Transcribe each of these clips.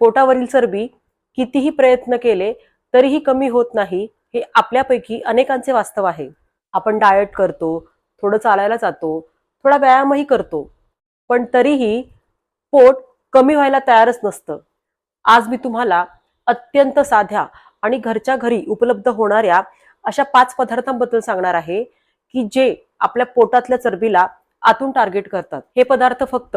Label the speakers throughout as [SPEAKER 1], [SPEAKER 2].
[SPEAKER 1] पोटावरील चरबी कितीही प्रयत्न केले तरीही कमी होत नाही हे आपल्यापैकी अनेकांचे वास्तव आहे. आपण डाएट करतो थोडं चालायला जातो थोडा व्यायामही करतो पण तरीही पोट कमी व्हायला तयारच नसतं. आज मी तुम्हाला अत्यंत साध्या आणि घरच्या घरी उपलब्ध होणाऱ्या अशा पाच पदार्थांबद्दल सांगणार आहे की जे आपल्या पोटातल्या चरबीला आतून टार्गेट करतात. हे पदार्थ फक्त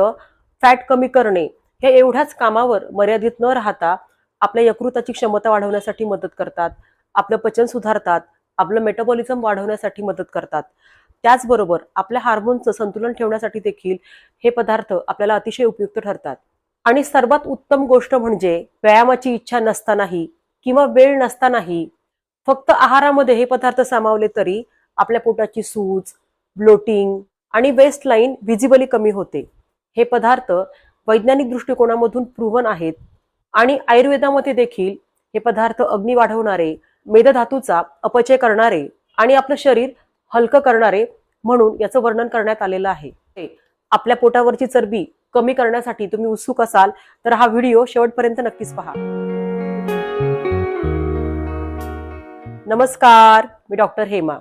[SPEAKER 1] फॅट कमी करणे हे एवढ्याच कामावर मर्यादित न राहता आपल्या यकृताची क्षमता वाढवण्यासाठी मदत करतात आपलं पचन सुधारतात आपलं मेटाबॉलिझम वाढवण्यासाठी मदत करतात. त्याचबरोबर आपल्या हार्मोनचं संतुलन ठेवण्यासाठी देखील हे पदार्थ आपल्याला अतिशय उपयुक्त ठरतात. आणि सर्वात उत्तम गोष्ट म्हणजे व्यायामाची इच्छा नसतानाही किंवा वेळ नसतानाही फक्त आहारामध्ये हे पदार्थ सामावले तरी आपल्या पोटाची सूज ब्लोटिंग आणि वेस्ट लाईन व्हिजिबली कमी होते. हे पदार्थ वैज्ञानिक दृष्टिकोनामधून प्रूव्हन आहेत. आणि आयुर्वेदामध्ये देखील हे पदार्थ अग्नी वाढवणारे मेदधातूचा अपचय करणारे आणि आपलं शरीर हलकं करणारे म्हणून याचं वर्णन करण्यात आलेलं आहे. आपल्या पोटावरची चरबी कमी करण्यासाठी तुम्ही उत्सुक असाल तर हा व्हिडिओ शेवटपर्यंत नक्कीच पहा. नमस्कार मी डॉक्टर हेमा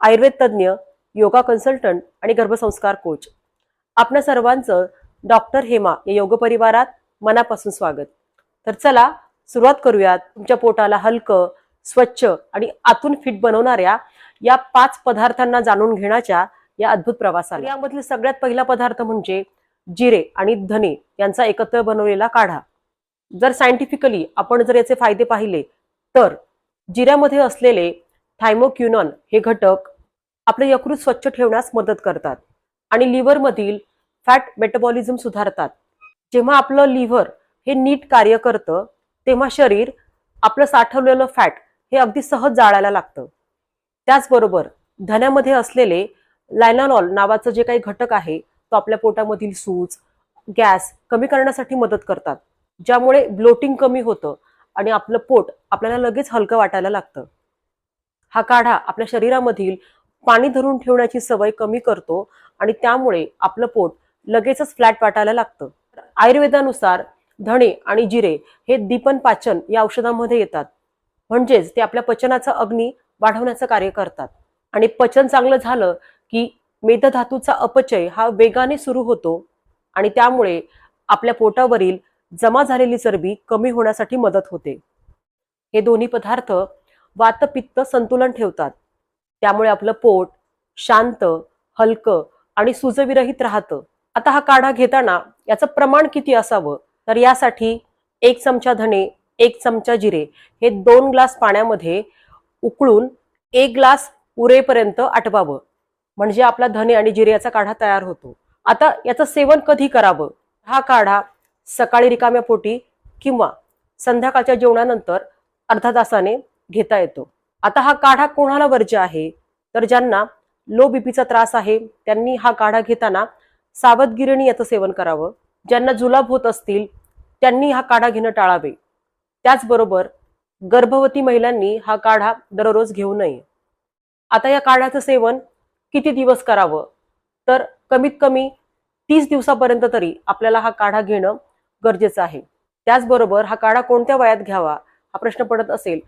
[SPEAKER 1] आयुर्वेद तज्ज्ञ योगा कन्सल्टंट आणि गर्भसंस्कार कोच. आपल्या सर्वांचं डॉक्टर हेमा या योग परिवारात मनापासून स्वागत. तर चला सुरुवात करूयात तुमच्या पोटाला हलकं स्वच्छ आणि आतून फिट बनवणाऱ्या या पाच पदार्थांना जाणून घेण्याच्या या अद्भुत प्रवासाला. यामधील सगळ्यात पहिला पदार्थ म्हणजे जिरे आणि धने यांचा एकत्र बनवलेला काढा. जर सायंटिफिकली आपण जर याचे फायदे पाहिले तर जिऱ्यामध्ये असलेले थायमोक्युनॉन हे घटक आपले यकृत स्वच्छ ठेवण्यास मदत करतात आणि लिव्हरमधील फॅट मेटाबॉलिझम सुधारतात. जेव्हा आपलं लिव्हर हे नीट कार्य करतं तेव्हा शरीर आपलं साठवलेलं फॅट हे अगदी सहज जाळायला लागतं. त्याचबरोबर धन्यामध्ये असलेले लायनानॉल नावाचं जे काही घटक आहे तो आपल्या पोटामधील सूज गॅस कमी करण्यासाठी मदत करतात. ज्यामुळे ब्लोटिंग कमी होतं आणि आपलं पोट आपल्याला लगेच हलकं वाटायला लागतं. हा काढा आपल्या शरीरामधील पाणी धरून ठेवण्याची सवय कमी करतो आणि त्यामुळे आपलं पोट लगेचच फ्लॅट वाटायला लागतं. आयुर्वेदानुसार धणे आणि जिरे हे दीपन पाचन या औषधामध्ये येतात. म्हणजेच ते आपल्या पचनाचा अग्नी वाढवण्याचं कार्य करतात. आणि पचन चांगलं झालं की मेदधातूचा अपचय हा वेगाने सुरू होतो आणि त्यामुळे आपल्या पोटावरील जमा झालेली चरबी कमी होण्यासाठी मदत होते. हे दोन्ही पदार्थ वातपित्त संतुलन ठेवतात. त्यामुळे आपलं पोट शांत हलकं आणि सुजविरहित राहतं. आता हा काढा घेताना याचं प्रमाण किती असावं? तर यासाठी एक चमचा धणे एक चमचा जिरे हे दोन ग्लास पाण्यामध्ये उकळून एक ग्लास उरेपर्यंत आटवावं. म्हणजे आपला धने आणि जिरे याचा काढा तयार होतो. आता याचं सेवन कधी करावं? हा काढा सकाळी रिकाम्या पोटी किंवा संध्याकाळच्या जेवणानंतर अर्धा तासाने घेता येतो. आता हा काढा कोणाला वर्ज्य आहे? तर ज्यांना लो बीपीचा त्रास आहे त्यांनी हा काढा घेताना सावधगिरीने याचं सेवन करावं. ज्यांना जुलाब होत असतील त्यांनी हा काढा घेणं टाळावे. त्याचबरोबर गर्भवती महिलांनी हा काढा दररोज घेऊ नये. आता या काढ्याचं सेवन किती दिवस करावं? तर कमीत कमी तीस दिवसापर्यंत तरी आपल्याला हा काढा घेणं गरजेचं आहे. त्याचबरोबर हा काढा कोणत्या वयात घ्यावा हा प्रश्न पडत असेल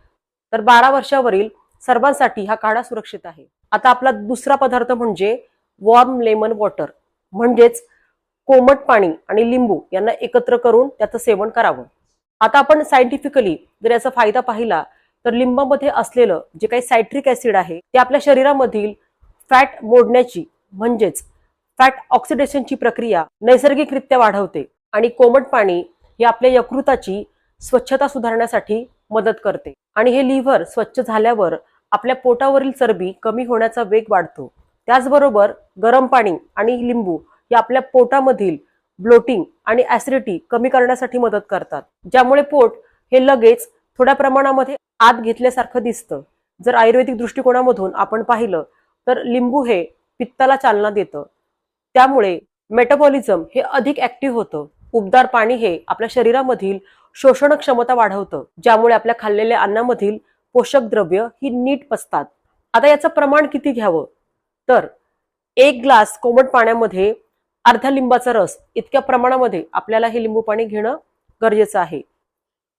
[SPEAKER 1] तर बारा वर्षावरील सर्वांसाठी हा काढा सुरक्षित आहे. आता आपला दुसरा पदार्थ म्हणजे वॉर्म लेमन वॉटर. म्हणजेच कोमट पाणी आणि लिंबू यांना एकत्र करून त्याचं सेवन करावं. आता आपण सायंटिफिकली जर याचा फायदा पाहिला तर लिंबामध्ये असलेलं जे काही सायट्रिक ऍसिड आहे ते आपल्या शरीरामधील फॅट मोडण्याची म्हणजेच फॅट ऑक्सिडेशनची प्रक्रिया नैसर्गिकरित्या वाढवते आणि कोमट पाणी हे आपल्या यकृताची स्वच्छता सुधारण्यासाठी मदत करते. आणि हे लिव्हर स्वच्छ झाल्यावर आपल्या पोटावरील चरबी कमी होण्याचा वेग वाढतो. त्याचबरोबर गरम पाणी आणि लिंबू हे आपल्या पोटामधील ब्लोटिंग आणि ऍसिडिटी कमी करण्यासाठी मदत करतात. ज्यामुळे पोट हे लगेच थोड्या प्रमाणामध्ये आत घेतल्यासारखं दिसतं. जर आयुर्वेदिक दृष्टिकोनामधून आपण पाहिलं तर लिंबू हे पित्ताला चालना देतं. त्यामुळे मेटाबॉलिझम हे अधिक ऍक्टिव्ह होतं. उबदार पाणी हे आपल्या शरीरामधील शोषण क्षमता वाढवतं ज्यामुळे आपल्या खाल्लेल्या अन्नामधील पोषक द्रव्य ही नीट पचतात. आता याचं प्रमाण किती घ्यावं? तर एक ग्लास कोमट पाण्यामध्ये अर्ध्या लिंबाचा रस इतक्या प्रमाणामध्ये आपल्याला हे लिंबू पाणी घेणं गरजेचं आहे.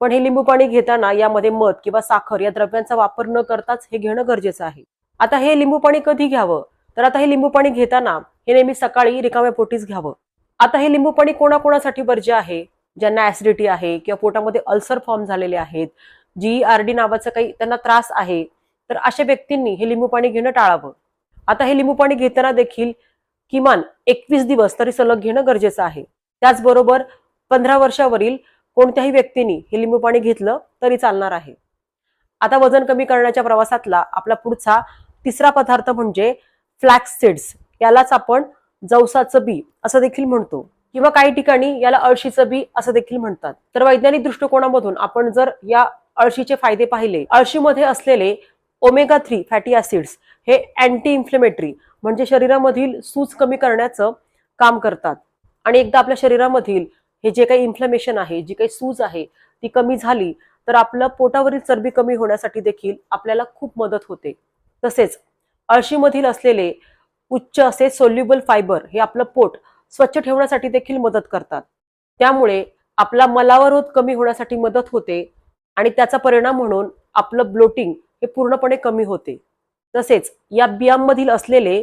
[SPEAKER 1] पण हे लिंबू पाणी घेताना यामध्ये मध किंवा साखर या द्रव्यांचा वापर न करताच हे घेणं गरजेचं आहे. आता हे लिंबू पाणी कधी घ्यावं? तर आता हे लिंबू पाणी घेताना हे नेहमी सकाळी रिकाम्या पोटीच घ्यावं. आता हे लिंबू पाणी कोणाकोणासाठी वर्ज्य आहे? ज्यांना ऍसिडिटी आहे किंवा पोटामध्ये अल्सर फॉर्म झालेले आहेत जी आर डी नावाचा काही त्यांना त्रास आहे तर अशा व्यक्तींनी हे लिंबू पाणी घेणं टाळावं. आता हे लिंबू पाणी घेताना देखील किमान एकवीस दिवस तरी सलग घेणं गरजेचं आहे. त्याचबरोबर पंधरा वर्षावरील कोणत्याही व्यक्तीने हे लिंबू पाणी घेतलं तरी चालणार आहे. आता वजन कमी करण्याच्या प्रवासातला आपला पुढचा तिसरा पदार्थ म्हणजे फ्लॅक्स सीड्स. यालाच आपण जवसाचं बी असं देखील म्हणतो किंवा काही ठिकाणी याला अळशीचं बी असं देखील म्हणतात. तर वैज्ञानिक दृष्टिकोनामधून आपण जर या अळशीचे फायदे पाहिले अळशीमध्ये असलेले ओमेगा थ्री फॅटी ऍसिड्स हे अँटी इन्फ्लेमेटरी म्हणजे शरीरामधील सूज कमी करण्याचं काम करतात. आणि एकदा आपल्या शरीरामधील हे जे काही इन्फ्लमेशन आहे जी काही सूज आहे ती कमी झाली तर आपलं पोटावरील चरबी कमी होण्यासाठी देखील आपल्याला खूप मदत होते. तसेच अळशीमधील असलेले उच्च असे सोल्युबल फायबर हे आपलं पोट स्वच्छ ठेवण्यासाठी देखील मदत करतात. त्यामुळे आपला मलावरोध कमी होण्यासाठी मदत होते आणि त्याचा परिणाम म्हणून आपलं ब्लोटिंग हे पूर्णपणे कमी होते. तसेच या बियांमधील असलेले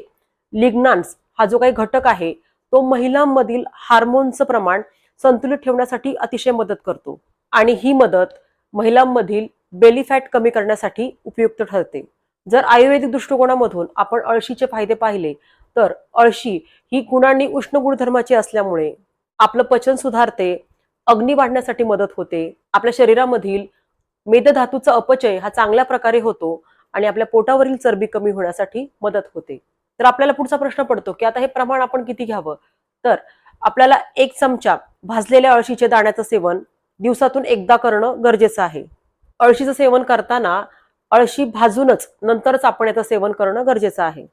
[SPEAKER 1] लिग्नान्स हा जो काही घटक आहे तो महिलांमधील हार्मोनचं प्रमाण संतुलित ठेवण्यासाठी अतिशय मदत करतो आणि ही मदत महिलांमधील बेली फॅट कमी करण्यासाठी उपयुक्त ठरते. जर आयुर्वेदिक दृष्टिकोनामधून आपण अळशीचे फायदे पाहिले तर अळशी ही गुणांनी उष्ण गुणधर्माची असल्यामुळे आपलं पचन सुधारते अग्नी वाढण्यासाठी मदत होते आपल्या शरीरामधील मेदधातूचा अपचय हा चांगल्या प्रकारे होतो आणि आपल्या पोटावरील चरबी कमी होण्यासाठी मदत होते. तर आपल्याला पुढचा प्रश्न पडतो की आता हे प्रमाण आपण किती घ्यावं? तर आपल्याला एक चमचा भाजलेल्या अळशीचे दाण्याचं सेवन दिवसातून एकदा करणं गरजेचं आहे. अळशीचं सेवन करताना अळशी भाजूनच नंतरच आपण याचं सेवन करणं गरजेचं आहे.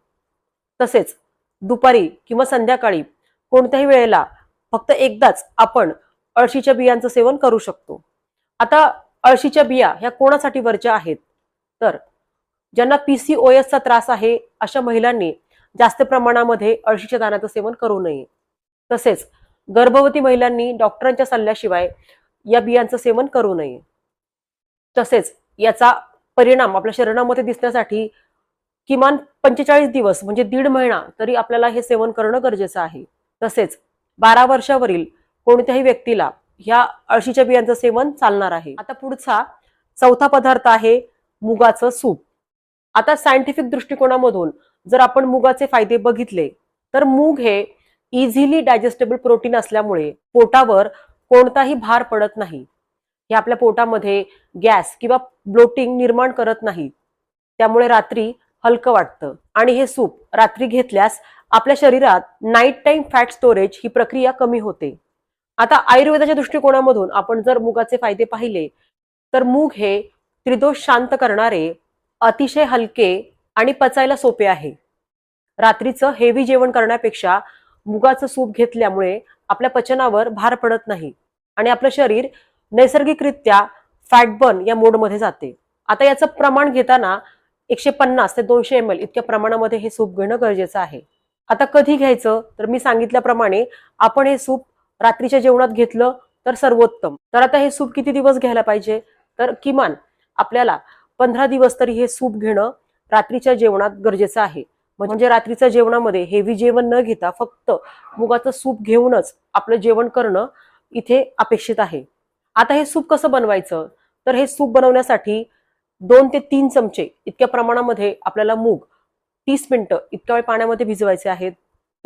[SPEAKER 1] तसेच दुपारी किंवा संध्याकाळी कोणत्याही वेळेला फक्त एकदाच आपण अळशीच्या बियांचं सेवन करू शकतो. आता अळशीच्या बिया ह्या कोणासाठी वरच्या आहेत? तर ज्यांना पीसीओएसचा त्रास आहे अशा महिलांनी जास्त प्रमाणामध्ये अळशीच्या दाण्याचं सेवन करू नये. तसेच गर्भवती महिलांनी डॉक्टरांच्या सल्ल्याशिवाय या बियांचं सेवन करू नये. तसेच याचा परिणाम आपल्या शरीरामध्ये दिसण्यासाठी किमान पंचेचाळीस दिवस म्हणजे दीड महिना तरी आपल्याला हे सेवन करणं गरजेचं आहे. तसेच बारा वर्षावरील कोणत्याही व्यक्तीला ह्या अळशीच्या बियांचं सेवन चालणार आहे. आता पुढचा चौथा पदार्थ आहे मुगाचं सूप. आता सायंटिफिक दृष्टिकोनामधून जर आपण मुगाचे फायदे बघितले तर मूग हे इझिली डायजेस्टेबल प्रोटीन असल्यामुळे पोटावर कोणताही भार पडत नाही. हे आपल्या पोटामध्ये गॅस किंवा ब्लोटिंग निर्माण करत नाही. त्यामुळे रात्री हलकं वाटतं. आणि हे सूप रात्री घेतल्यास आपल्या शरीरात नाईट टाईम फॅट स्टोरेज ही प्रक्रिया कमी होते. आता आयुर्वेदाच्या दृष्टिकोनामधून आपण जर मुगाचे फायदे पाहिले तर मूग हे त्रिदोष शांत करणारे अतिशय हलके आणि पचायला सोपे आहे. रात्रीचं हेवी जेवण करण्यापेक्षा मुगाचं सूप घेतल्यामुळे आपल्या पचनावर भार पडत नाही आणि आपलं शरीर नैसर्गिकरित्या फॅटबर्न या मोडमध्ये जाते. आता याचं प्रमाण घेताना एकशे पन्नास ते दोनशे एम एल इतक्या प्रमाणामध्ये हे सूप घेणं गरजेचं आहे. आता कधी घ्यायचं? तर मी सांगितल्याप्रमाणे आपण हे सूप रात्रीच्या जेवणात घेतलं तर सर्वोत्तम. तर आता हे सूप किती दिवस घ्यायला पाहिजे? तर किमान आपल्याला पंधरा दिवस तरी हे सूप घेणं रात्रीच्या जेवणात गरजेचं आहे. म्हणजे रात्रीच्या जेवणामध्ये हेवी जेवण न घेता फक्त मुगाचं सूप घेऊनच आपलं जेवण करणं इथे अपेक्षित आहे. आता हे सूप कसं बनवायचं? तर हे सूप बनवण्यासाठी दोन ते तीन चमचे इतक्या प्रमाणामध्ये आपल्याला मूग तीस मिनिटं इतक्या वेळ पाण्यामध्ये भिजवायचे आहेत.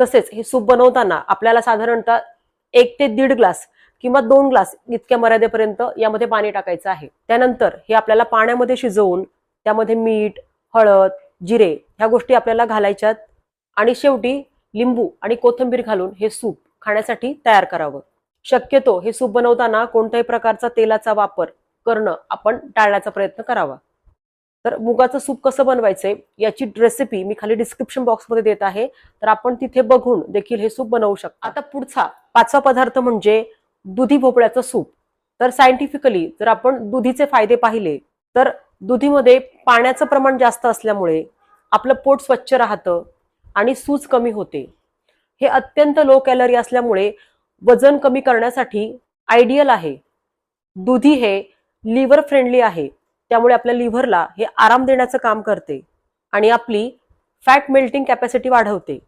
[SPEAKER 1] तसेच हे सूप बनवताना आपल्याला साधारणतः एक ते दीड ग्लास किंवा दोन ग्लास इतक्या मर्यादेपर्यंत यामध्ये पाणी टाकायचं आहे. त्यानंतर हे आपल्याला पाण्यामध्ये शिजवून त्यामध्ये मीठ हळद जिरे ह्या गोष्टी आपल्याला घालायच्यात आणि शेवटी लिंबू आणि कोथिंबीर घालून हे सूप खाण्यासाठी तयार करावं. शक्यतो हे सूप बनवताना कोणत्याही प्रकारचा तेलाचा वापर करणं आपण टाळण्याचा प्रयत्न करावा. तर मुगाचं सूप कसं बनवायचंय याची रेसिपी मी खाली डिस्क्रिप्शन बॉक्समध्ये देत आहे. तर आपण तिथे बघून देखील हे सूप बनवू शकतो. आता पुढचा पाचवा पदार्थ म्हणजे दुधी भोपळ्याचं सूप. तर सायंटिफिकली जर आपण दुधीचे फायदे पाहिले तर दुधीमध्ये पाण्याचं प्रमाण जास्त असल्यामुळे आपलं पोट स्वच्छ राहतं आणि सूज कमी होते. हे अत्यंत लो कॅलरी असल्यामुळे वजन कमी करण्यासाठी आयडियल आहे. दुधी हे लिव्हर फ्रेंडली आहे. त्यामुळे आपल्या लिव्हरला हे आराम देण्याचं काम करते आणि आपली फॅट मेल्टिंग कॅपॅसिटी वाढवते.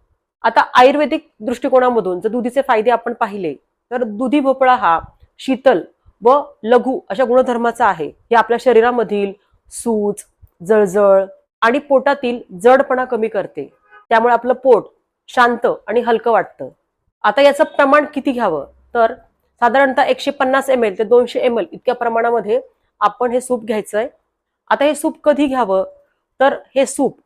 [SPEAKER 1] आता आयुर्वेदिक दृष्टिकोनामधून जर दुधीचे फायदे आपण पाहिले तर दुधी भोपळा हा शीतल व लघु अशा गुणधर्माचा आहे. हे आपल्या शरीरामधील सूज जळजळ आणि पोटातील जडपणा कमी करते. त्यामुळे आपलं पोट शांत आणि हलकं वाटतं. आता याचं प्रमाण किती घ्यावं? तर साधारणतः एकशे पन्नास एम एल ते दोनशे एम एल इतक्या प्रमाणामध्ये आपण हे सूप घ्यायचंय. आता हे सूप कधी घ्यावं? तर हे सूप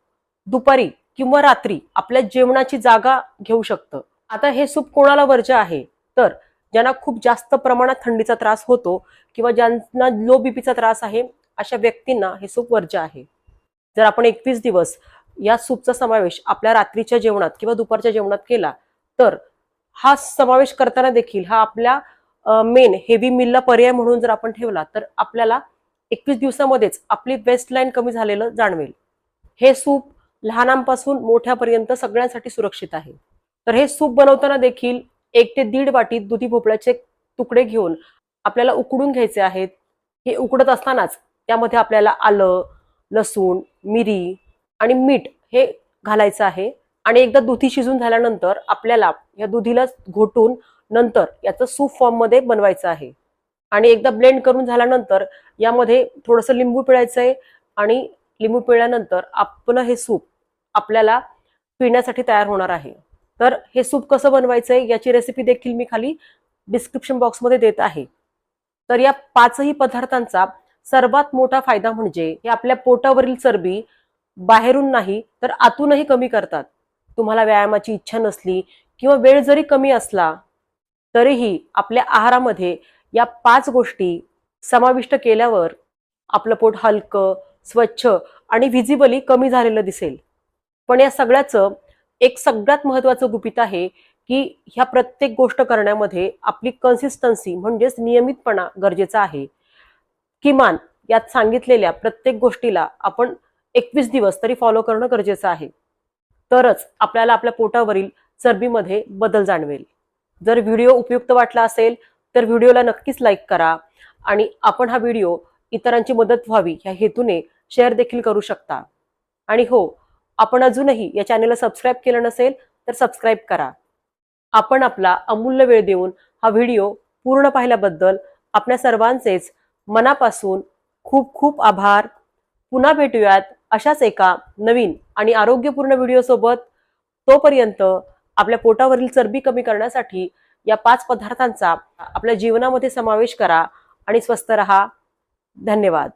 [SPEAKER 1] दुपारी किंवा रात्री आपल्या जेवणाची जागा घेऊ शकतं. आता हे सूप कोणाला वर्ज्य आहे? तर ज्यांना खूप जास्त प्रमाणात थंडीचा त्रास होतो किंवा ज्यांना लो बीपीचा त्रास आहे अशा व्यक्तींना हे सूप वर्ज्य आहे. जर आपण एकवीस दिवस या सूपचा समावेश आपल्या रात्रीच्या जेवणात किंवा दुपारच्या जेवणात केला तर हा समावेश करताना देखील हा आपल्या मेन हेवी मिलला पर्याय म्हणून जर आपण ठेवला तर आपल्याला एकवीस दिवसामध्येच आपली वेस्ट लाईन कमी झालेलं जाणवेल. हे सूप लहानांपासून मोठ्यापर्यंत सगळ्यांसाठी सुरक्षित आहे. तर हे सूप बनवताना देखील एक ते दीड वाटी दुधी भोपळ्याचे तुकडे घेऊन आपल्याला उकडून घ्यायचे आहेत. हे उकडत असतानाच त्यामध्ये आपल्याला आलं लसूण मिरी आणि मीठ हे घालायचं आहे. आणि एकदा दुधी शिजून झाल्यानंतर आपल्याला या दुधीला घोटून नंतर याचं सूप फॉर्ममध्ये बनवायचं आहे. आणि एकदा ब्लेंड करून झाल्यानंतर यामध्ये थोडंसं लिंबू पिळायचं आहे आणि लिंबू पिळल्यानंतर आपलं हे सूप आपल्याला पिण्यासाठी तयार होणार आहे. तर हे सूप कसं बनवायचं आहे याची रेसिपी देखील मी खाली डिस्क्रिप्शन बॉक्समध्ये देत आहे. तर या पाचही पदार्थांचा सर्वात मोठा फायदा म्हणजे हे आपल्या पोटावरील चरबी बाहेरून नाही तर आतूनही कमी करतात. तुम्हाला व्यायामाची इच्छा नसली किंवा वेळ जरी कमी असला तरीही आपल्या आहारामध्ये या पाच गोष्टी समाविष्ट केल्यावर आपलं पोट हलकं स्वच्छ आणि व्हिजिबली कमी झालेलं दिसेल. पण या सगळ्याचं एक सगळ्यात महत्वाचं गुपित आहे की ह्या प्रत्येक गोष्ट करण्यामध्ये आपली कन्सिस्टन्सी म्हणजेच नियमितपणा गरजेचा आहे. किमान यात सांगितलेल्या प्रत्येक गोष्टीला आपण एकवीस दिवस तरी फॉलो करणं गरजेचं आहे. तरच आपल्याला आपल्या पोटावरील चरबीमध्ये बदल जाणवेल. जर व्हिडिओ उपयुक्त वाटला असेल तर व्हिडिओला नक्कीच लाईक करा आणि आपण हा व्हिडिओ इतरांची मदत व्हावी ह्या हेतूने शेअर देखील करू शकता. आणि हो आपण अजूनही या चॅनेलला सबस्क्राईब केलं नसेल तर सबस्क्राईब करा. आपण आपला अमूल्य वेळ देऊन हा व्हिडिओ पूर्ण पाहिल्याबद्दल आपल्या सर्वांचेच मनापासून खूप खूप आभार. पुन्हा भेटूयात अशाच एका नवीन आणि आरोग्यपूर्ण व्हिडिओसोबत. तोपर्यंत आपल्या पोटावरील चरबी कमी करण्यासाठी या पाच पदार्थांचा आपल्या जीवनामध्ये समावेश करा आणि स्वस्थ रहा. धन्यवाद.